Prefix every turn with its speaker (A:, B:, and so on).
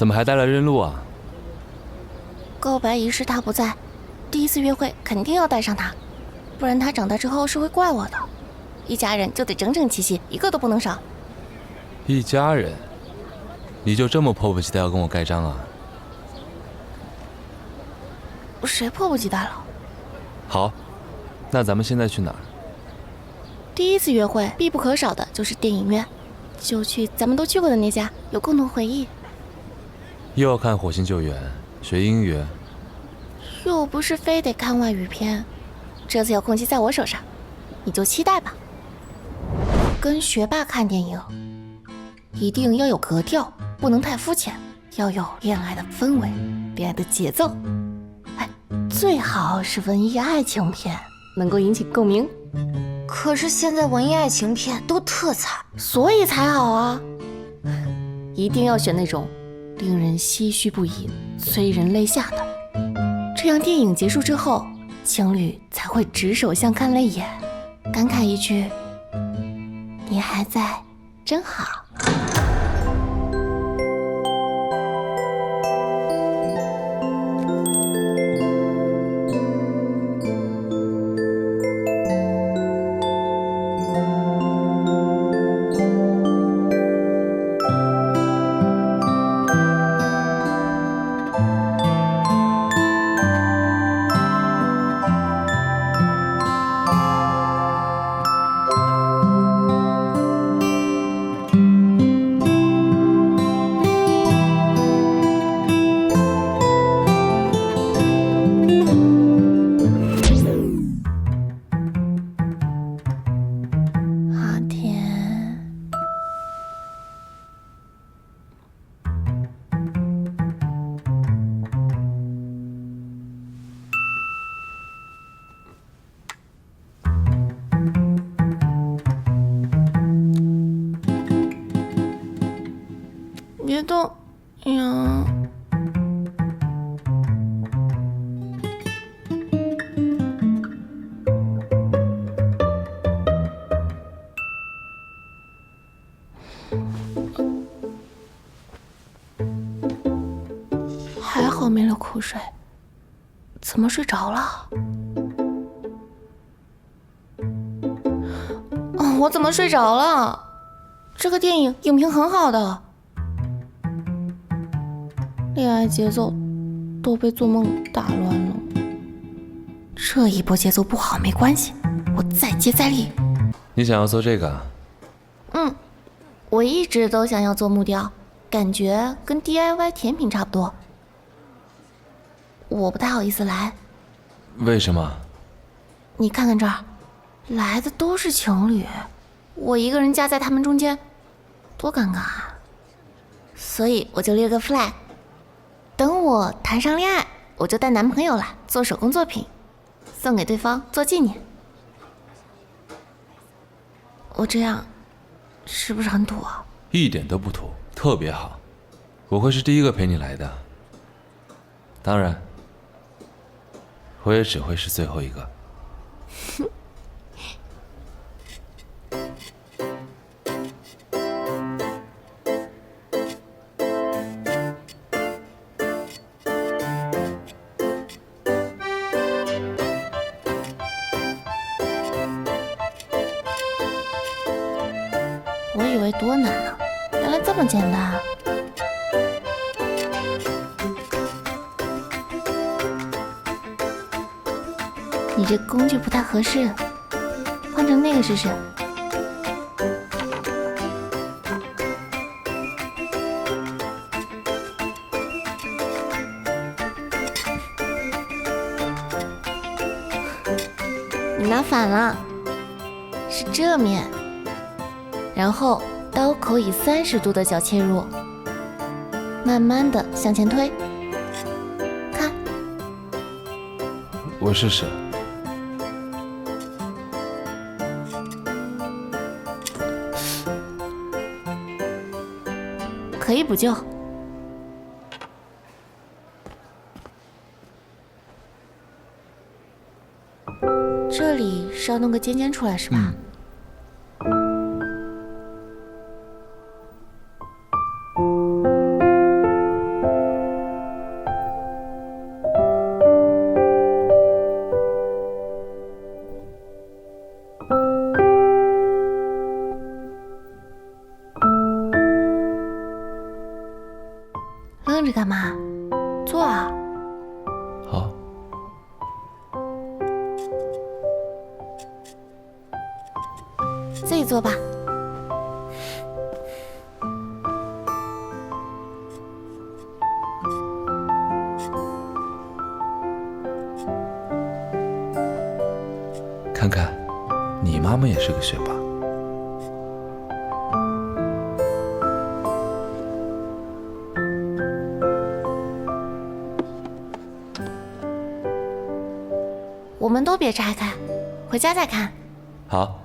A: 怎么还带了认路啊？
B: 告白仪式他不在，第一次约会肯定要带上他，不然他长大之后是会怪我的。一家人就得整整齐齐，一个都不能少。
A: 一家人，你就这么迫不及待要跟我盖章啊？
B: 谁迫不及待了？
A: 好，那咱们现在去哪儿？
B: 第一次约会必不可少的就是电影院，就去咱们都去过的那家，有共同回忆。
A: 又要看《火星救援》，学英语？
B: 又不是非得看外语片，这次遥控器在我手上，你就期待吧。跟学霸看电影，一定要有格调，不能太肤浅，要有恋爱的氛围，恋爱的节奏。哎，最好是文艺爱情片，能够引起共鸣。
C: 可是现在文艺爱情片都特惨，
B: 所以才好啊！一定要选那种令人唏嘘不已、催人泪下的，这样电影结束之后，情侣才会执手相看泪眼，感慨一句：“你还在，真好。”别动呀！还好没流口水，怎么睡着了？我怎么睡着了？这个电影影评很好的，恋爱节奏都被做梦打乱了。这一波节奏不好没关系，我再接再厉。
A: 你想要做这个啊？
B: 嗯，我一直都想要做木雕，感觉跟 DIY 甜品差不多。我不太好意思来，
A: 为什么？
B: 你看看这儿，来的都是情侣，我一个人夹在他们中间，多尴尬啊！所以我就立了个 flag，等我谈上恋爱，我就带男朋友来做手工作品，送给对方做纪念。我这样是不是很土啊？
A: 一点都不土，特别好。我会是第一个陪你来的，当然，我也只会是最后一个。
B: 我以为多难呢，原来这么简单啊！你这工具不太合适，换成那个试试。你拿反了，是这面。然后刀口以三十度的角切入，慢慢的向前推，看，
A: 我试试。
B: 可以补救。这里是要弄个尖尖出来是吧？着干嘛？坐啊。
A: 好，
B: 自己坐吧。
A: 看看，你妈妈也是个学霸。
B: 们都别拆开，回家再看。
A: 好，